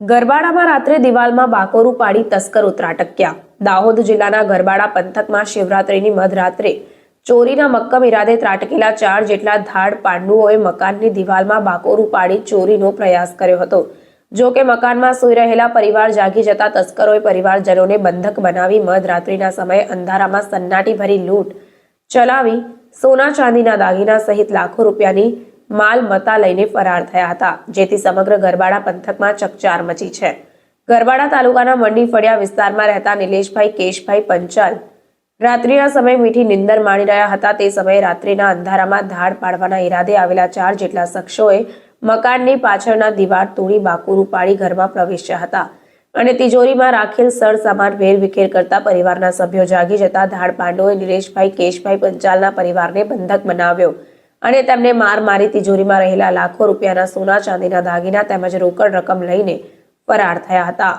ગરબાડામાં રાત્રે દિવાલમાં બાકોરું પાડી તસ્કરો ત્રાટક્યા દાહોદ જિલ્લાના ગરબાડા પંથકમાં શિવરાત્રીની મધરાત્રે ચોરીના મક્કમ ઇરાદે ત્રાટકેલા ચાર જેટલા ધાડ પાંડુઓએ મકાનની દિવાલમાં બાકોરું પાડી ચોરીનો પ્રયાસ કર્યો હતો. જો કે મકાનમાં સૂઈ રહેલા પરિવાર જાગી જતા તસ્કરોએ પરિવારજનોને બંધક બનાવી મધરાત્રિના સમયે અંધારામાં સન્નાટી ભરી લૂંટ ચલાવી સોના ચાંદીના દાગીના સહિત લાખો રૂપિયાની માલ મતા લઈને ફરાર થયા હતા, જેથી સમગ્ર ગરબાડા પંથકમાં ચકચાર મચી છે. ગરબાડા તાલુકાના મંડી ફળિયા વિસ્તારમાં રહેતા નિલેશભાઈ, કેશભાઈ પંચાલ રાત્રિના સમયે મીઠી નિંદર માણી રહ્યા હતા. તે સમયે રાત્રિના અંધારામાં ધાડ પાડવાના ઈરાદે આવેલા ચાર જેટલા શખ્સોએ મકાનની પાછળના દીવાર તોડી બાકુરું પાડી ઘરમાં પ્રવેશ્યા હતા અને તિજોરીમાં રાખેલ સર સામાન વેરવિખેર કરતા પરિવારના સભ્યો જાગી જતા ધાડ પાંડોએ નિલેશભાઈ, કેશભાઈ પંચાલના પરિવારને બંધક બનાવ્યો. અને તેમને માર મારી તિજોરીમાં રહેલા લાખો રૂપિયાના સોના ચાંદીના દાગીના તેમજ રોકડ રકમ લઈને ફરાર થયા હતા.